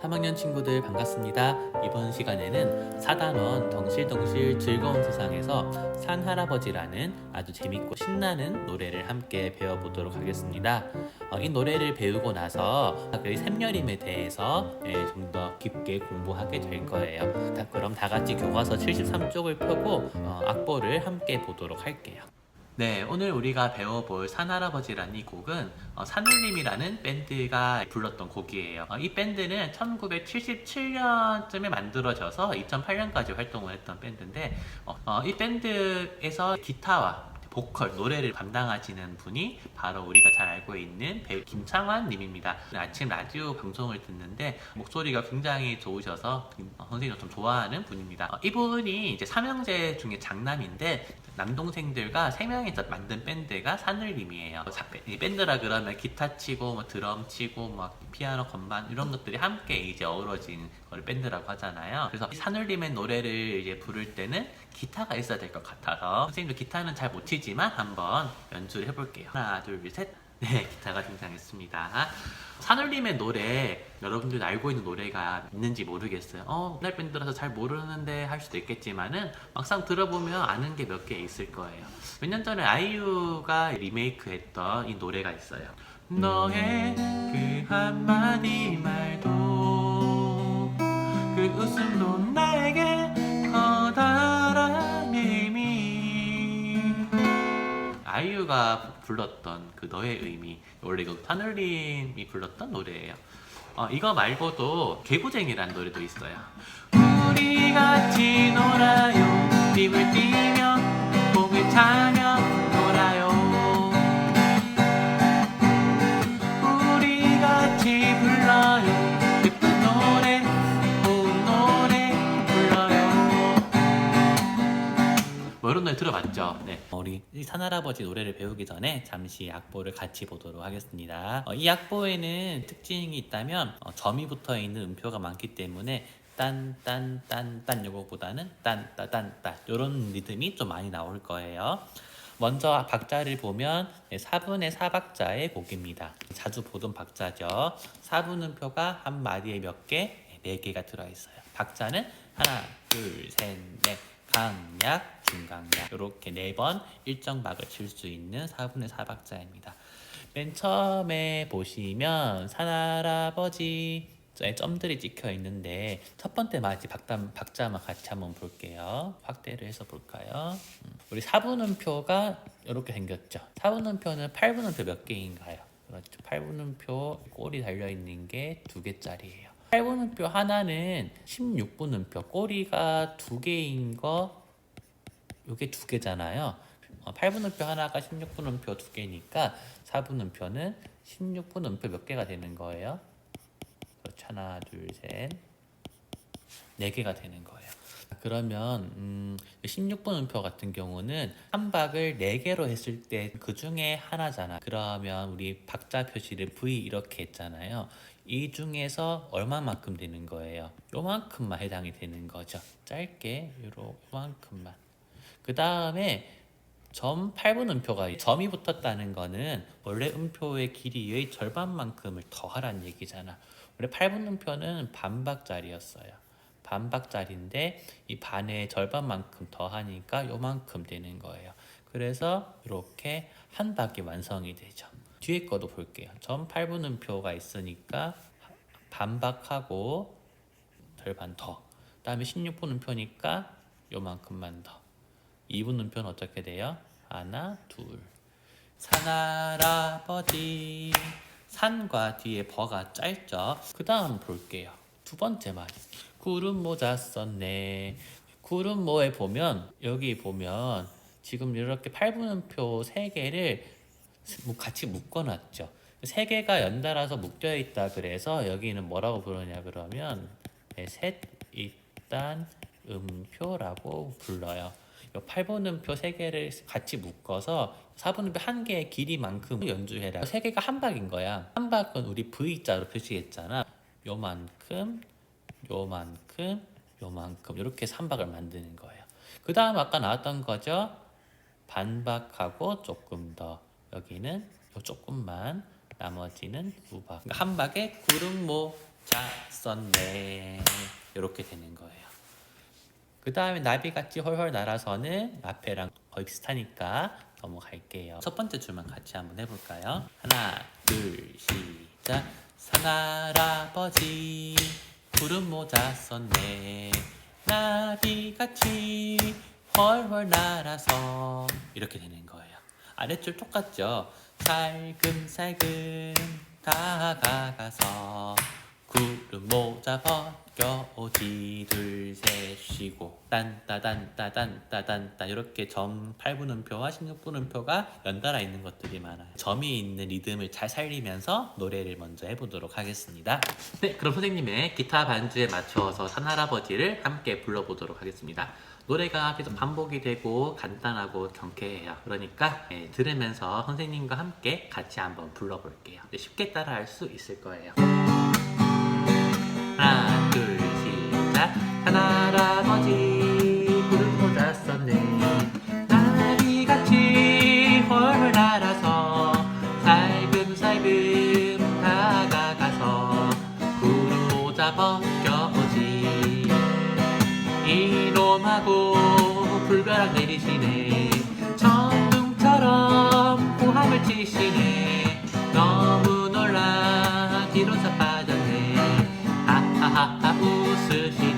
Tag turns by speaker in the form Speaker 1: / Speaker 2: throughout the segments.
Speaker 1: 3학년 친구들 반갑습니다. 이번 시간에는 사단원 덩실덩실 즐거운 세상에서 산 할아버지라는 아주 재밌고 신나는 노래를 함께 배워보도록 하겠습니다. 어, 이 노래를 배우고 나서 그 샘여림에 대해서 예, 좀더 깊게 공부하게 될 거예요. 다, 그럼 다 같이 교과서 73쪽을 펴고 어, 악보를 함께 보도록 할게요. 네, 오늘 우리가 배워볼 산할아버지라는 이 곡은 어, 산울림이라는 밴드가 불렀던 곡이에요. 어, 이 밴드는 1977년쯤에 만들어져서 2008년까지 활동을 했던 밴드인데 어, 어, 이 밴드에서 기타와 보컬, 노래를 담당하시는 분이 바로 우리가 잘 알고 있는 배우 김창완 님입니다. 아침 라디오 방송을 듣는데 목소리가 굉장히 좋으셔서 어, 선생님도 좀 좋아하는 분입니다. 어, 이분이 이제 삼형제 중에 장남인데 남동생들과 세 명이서 만든 밴드가 산울림이에요. 밴드라 그러면 기타 치고 뭐 드럼 치고 막 피아노 건반 이런 것들이 함께 이제 어우러진 걸 밴드라고 하잖아요. 그래서 이 산울림의 노래를 이제 부를 때는 기타가 있어야 될 것 같아서 선생님도 기타는 잘 못 치지 만 한번 연주를 해볼게요. 하나, 둘, 셋. 네, 기타가 등장했습니다. 산울림의 노래 여러분들 알고 있는 노래가 있는지 모르겠어요. 어, 옛날 밴드라서 잘 모르는데 할 수도 있겠지만은 막상 들어보면 아는 게 몇 개 있을 거예요. 몇 년 전에 아이유가 리메이크 했던 이 노래가 있어요. 너의 그 한마디 말도 그 웃음도 나에게 아이유가 불렀던 그 너의 의미 원래 그 하늘님이 불렀던 노래예요. 어, 이거 말고도 개구쟁이라는 노래도 있어요. 우리 같이 놀아요, 띠을 뛰며 공을 차며 노래 들어봤죠? 네. 우리 이 산할아버지 노래를 배우기 전에 잠시 악보를 같이 보도록 하겠습니다. 어, 이 악보에는 특징이 있다면 어, 점이 붙어 있는 음표가 많기 때문에 딴딴딴딴 요거보다는 딴따딴따 이런 리듬이 좀 많이 나올 거예요. 먼저 박자를 보면 4분의 4박자의 곡입니다. 자주 보던 박자죠. 4분음표가 한 마디에 몇 개? 4개가 들어있어요. 박자는 하나, 둘, 셋, 넷, 강약, 중강약 이렇게 네 번 일정 박을 칠 수 있는 4분의 4박자입니다. 맨 처음에 보시면 산할아버지 에 점들이 찍혀 있는데 첫 번째 마디 박담, 박자만 같이 한번 볼게요. 확대를 해서 볼까요? 음, 우리 4분음표가 이렇게 생겼죠. 4분음표는 8분음표 몇 개인가요? 그렇죠. 8분음표 꼬리 달려있는 게 두 개짜리예요. 8분음표 하나는 16분음표 꼬리가 두 개인 거 요게 두 개잖아요. 어, 8분음표 하나가 16분음표 두 개니까 4분음표는 16분음표 몇 개가 되는 거예요? 그렇죠. 하나, 둘, 셋. 네 개가 되는 거예요. 그러면 음, 16번 음표 같은 경우는 한 박을 네 개로 했을 때 그 중에 하나잖아. 그러면 우리 박자 표시를 V 이렇게 했잖아요. 이 중에서 얼마만큼 되는 거예요? 요만큼만 해당이 되는 거죠. 짧게 요만큼만. 그 다음에 점 8분 음표가 점이 붙었다는 거는 원래 음표의 길이의 절반만큼을 더하라는 얘기잖아. 원래 8분 음표는 반박짜리였어요. 반박짜리인데 이 반의 절반만큼 더하니까 요만큼 되는 거예요. 그래서 이렇게 한 박이 완성이 되죠. 뒤에 거도 볼게요. 점 8분 음표가 있으니까 반박하고 절반 더. 그 다음에 16분 음표니까 요만큼만 더. 2분 음표는 어떻게 돼요? 하나, 둘. 산할아버지. 산과 뒤에 버가 짧죠? 그 다음 볼게요. 두 번째 말이. 구름 모자 썼네. 구름 모에 보면, 여기 보면, 지금 이렇게 8분음표 세 개를 같이 묶어놨죠. 세 개가 연달아서 묶여 있다 그래서 여기는 뭐라고 부르냐 그러면 네, 셋 일단 음표라고 불러요. 이 8분음표 세 개를 같이 묶어서 4분음표 한 개의 길이만큼 연주해라. 세 개가 한 박인 거야. 한 박은 우리 V자로 표시했잖아. 요만큼, 요만큼, 요만큼 이렇게 3박을 만드는 거예요. 그 다음 아까 나왔던 거죠. 반박하고 조금 더 여기는 요 조금만 나머지는 두 박. 그러니까 한 박에 구름 모자 잤었네. 이렇게 되는 거예요. 그 다음에 나비같이 헐헐 날아서는 앞에랑 거의 비슷하니까 넘어갈게요. 첫 번째 줄만 같이 한번 해볼까요? 하나, 둘, 시작. 산할아버지 구름 모자 썼네. 나비같이 헐헐 날아서 이렇게 되는 거예요. 아랫줄 똑같죠? 살금살금 다가가서 구름 모자 벗 겨 오지 둘셋 쉬고 딴따단따단따단따 이렇게 점 8분음표와 16분음표가 연달아 있는 것들이 많아요 점이 있는 리듬을 잘 살리면서 노래를 먼저 해보도록 하겠습니다 네 그럼 선생님의 기타 반주에 맞춰서 산할아버지를 함께 불러보도록 하겠습니다 노래가 계속 반복이 되고 간단하고 경쾌해요. 그러니까 예, 들으면서 선생님과 함께 같이 한번 불러볼게요. 네, 쉽게 따라할 수 있을 거예요. 하나, 둘, 시작. 하나할아버지 구름 썼네. 나비같이 헐헐 날아서 살금살금 다가가서 구름 모자 벗겨오지. 이놈하고 불벼락 내리시네 천둥처럼 고함을 치시네 하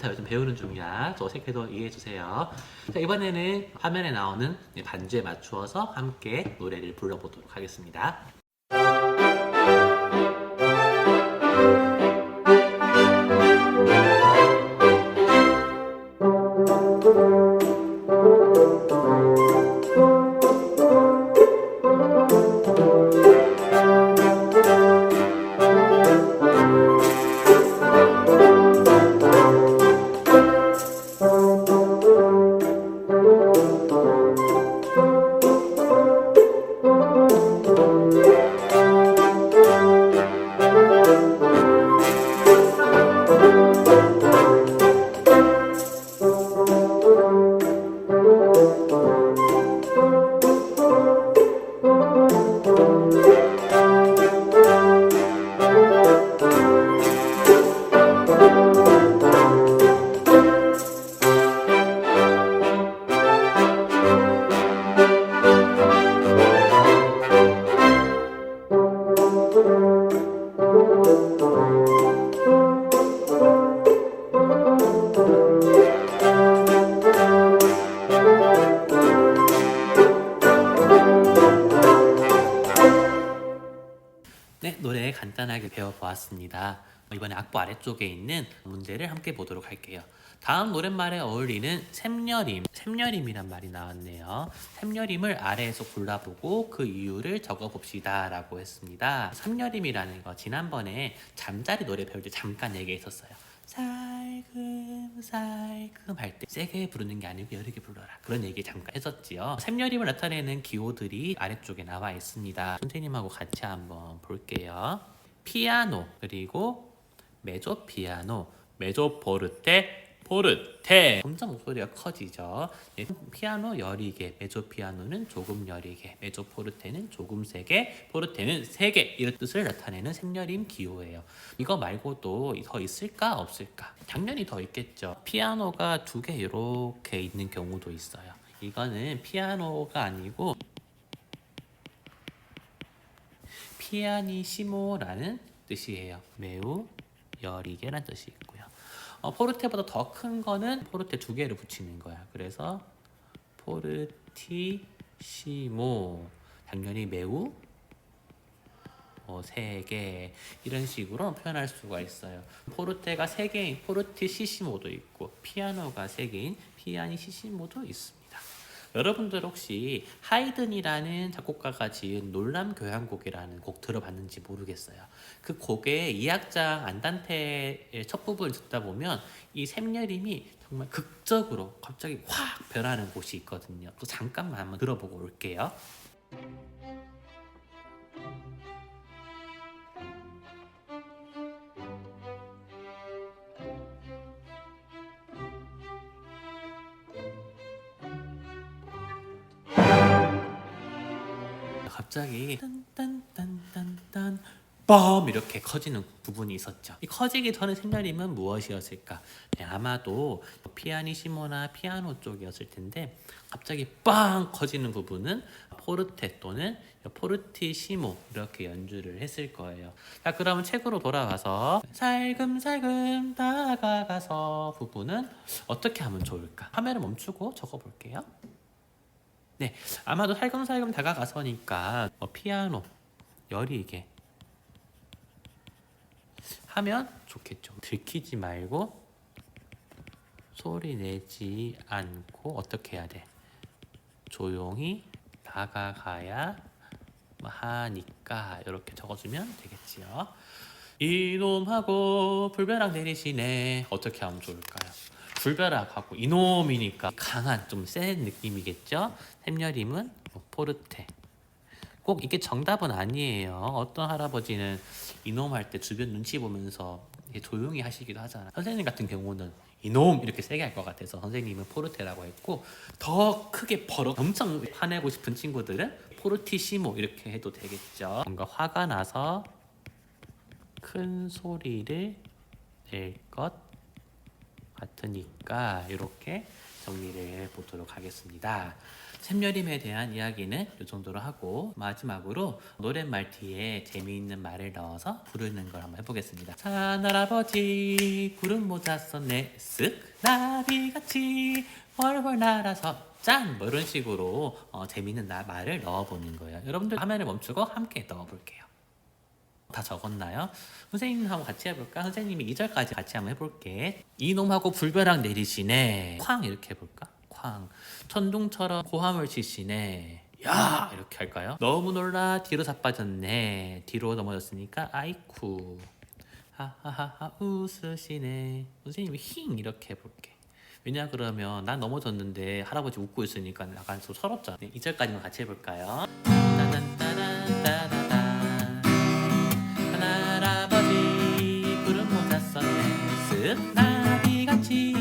Speaker 1: 기타 요즘 배우는 중이라 저 어색해도 이해해 주세요. 자 이번에는 화면에 나오는 반주에 맞추어서 함께 노래를 불러보도록 하겠습니다 악보 아래쪽에 있는 문제를 함께 보도록 할게요. 다음 노랫말에 어울리는 샘여림, 샘여림이란 말이 나왔네요. 샘여림을 아래에서 골라보고 그 이유를 적어봅시다 라고 했습니다. 샘여림이라는 거 지난번에 잠자리 노래 배울 때 잠깐 얘기했었어요. 살금 살금 할 때 세게 부르는 게 아니고 여르게 불러라 그런 얘기 잠깐 했었지요 샘여림을 나타내는 기호들이 아래쪽에 나와 있습니다 선생님하고 같이 한번 볼게요 피아노 그리고 메조 피아노 메조 포르테 포르테 점점 목소리가 커지죠 예, 피아노 여리게 메조 피아노는 조금 여리게 메조 포르테는 조금 세게 포르테는 세게 이런 뜻을 나타내는 샘여림 기호예요 이거 말고도 더 있을까 없을까? 당연히 더 있겠죠. 피아노가 두 개 이렇게 있는 경우도 있어요. 이거는 피아노가 아니고 피아니시모라는 뜻이에요. 매우 여리게란 뜻이 있고요. 어, 포르테보다 더 큰 거는 포르테 두 개를 붙이는 거야. 그래서 포르티시모 당연히 매우 뭐 세개 이런 식으로 표현할 수가 있어요. 포르테가 세 개인 포르티시시모도 있고 피아노가 세 개인 피아니시시모도 있습니다. 여러분들 혹시 하이든이라는 작곡가가 지은 놀람 교향곡이라는 곡 들어봤는지 모르겠어요. 그 곡의 이악장 안단테의 첫 부분을 듣다 보면 이 샘여림이 정말 극적으로 갑자기 확 변하는 곳이 있거든요. 또 잠깐만 한번 들어보고 올게요. 갑자기 딴딴딴딴딴 빰 이렇게 커지는 부분이 있었죠. 이 커지기 전에 생략임은 무엇이었을까? 네, 아마도 피아니시모나 피아노 쪽이었을 텐데 갑자기 빵 커지는 부분은 포르테 또는 포르티시모 이렇게 연주를 했을 거예요. 자, 그러면 책으로 돌아와서 살금살금 다가가서 부분은 어떻게 하면 좋을까? 화면을 멈추고 적어볼게요. 네, 아마도 살금살금 다가가서니까 뭐 피아노 여리게 하면 좋겠죠. 들키지 말고 소리 내지 않고 어떻게 해야 돼? 조용히 다가가야 하니까 이렇게 적어주면 되겠지요. 이놈하고 불벼락 내리시네 어떻게 하면 좋을까요? 불벼락하고 이놈이니까 강한 좀 센 느낌이겠죠. 샘여림은 뭐 포르테. 꼭 이게 정답은 아니에요. 어떤 할아버지는 이놈 할 때 주변 눈치 보면서 조용히 하시기도 하잖아. 선생님 같은 경우는 이놈 이렇게 세게 할 것 같아서 선생님은 포르테라고 했고 더 크게 버럭 엄청 화내고 싶은 친구들은 포르티시모 이렇게 해도 되겠죠. 뭔가 화가 나서 큰 소리를 낼 것 같으니까 이렇게 정리를 해 보도록 하겠습니다. 샘여림에 대한 이야기는 이 정도로 하고 마지막으로 노랫말 뒤에 재미있는 말을 넣어서 부르는 걸 한번 해보겠습니다. 산할아버지 구름 모자 썼네 쓱 나비같이 훨훨 날아서 짠! 뭐 이런 식으로 어, 재미있는 나- 말을 넣어보는 거예요. 여러분들 화면을 멈추고 함께 넣어볼게요. 다 적었나요? 선생님하고 같이 해볼까? 선생님이 2절까지 같이 한번 해볼게. 이놈하고 불벼락 내리시네. 쾅 이렇게 해볼까? 쾅. 천둥처럼 고함을 치시네. 야 이렇게 할까요? 너무 놀라 뒤로 자빠졌네. 뒤로 넘어졌으니까 아이쿠. 하하하하 웃으시네. 선생님이 힝 이렇게 해볼게. 왜냐 그러면 난 넘어졌는데 할아버지 웃고 있으니까 약간 좀 서럽잖아. 네, 2절까지만 같이 해볼까요? 따단따란따다단. 썼네 쓱 나비같이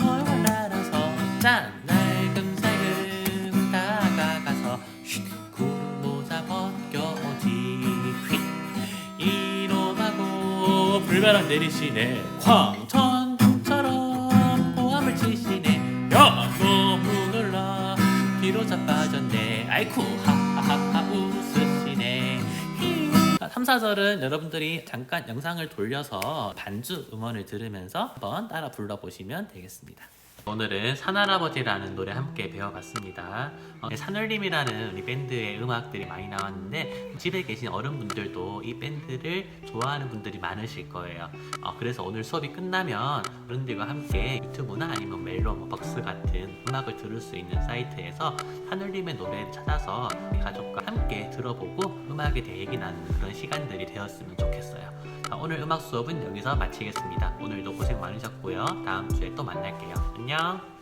Speaker 1: 훨훨 날아서 짠 날금살금 다가가서 쉿 구름 모자 벗겨오지. 휙 이놈하고 불바람 내리시네. 쾅 천둥처럼 고함을 치시네. 야 너 무 놀라 뒤로 자빠졌네. 아이쿠 3, 4절은 여러분들이 잠깐 영상을 돌려서 반주 음원을 들으면서 한번 따라 불러보시면 되겠습니다. 오늘은 산할아버지라는 노래 함께 배워봤습니다. 어, 산울림이라는 이 밴드의 음악들이 많이 나왔는데 집에 계신 어른분들도 이 밴드를 좋아하는 분들이 많으실 거예요. 어, 그래서 오늘 수업이 끝나면 어른들과 함께 유튜브나 아니면 멜로, 뭐 벅스 같은 음악을 들을 수 있는 사이트에서 산울림의 노래를 찾아서 가족과 함께 들어보고 음악에 대해 얘기 나누는 그런 시간들이 되었으면 좋겠어요. 자, 오늘 음악 수업은 여기서 마치겠습니다. 오늘도 고생 많으셨고요. 다음 주에 또 만날게요. 안녕.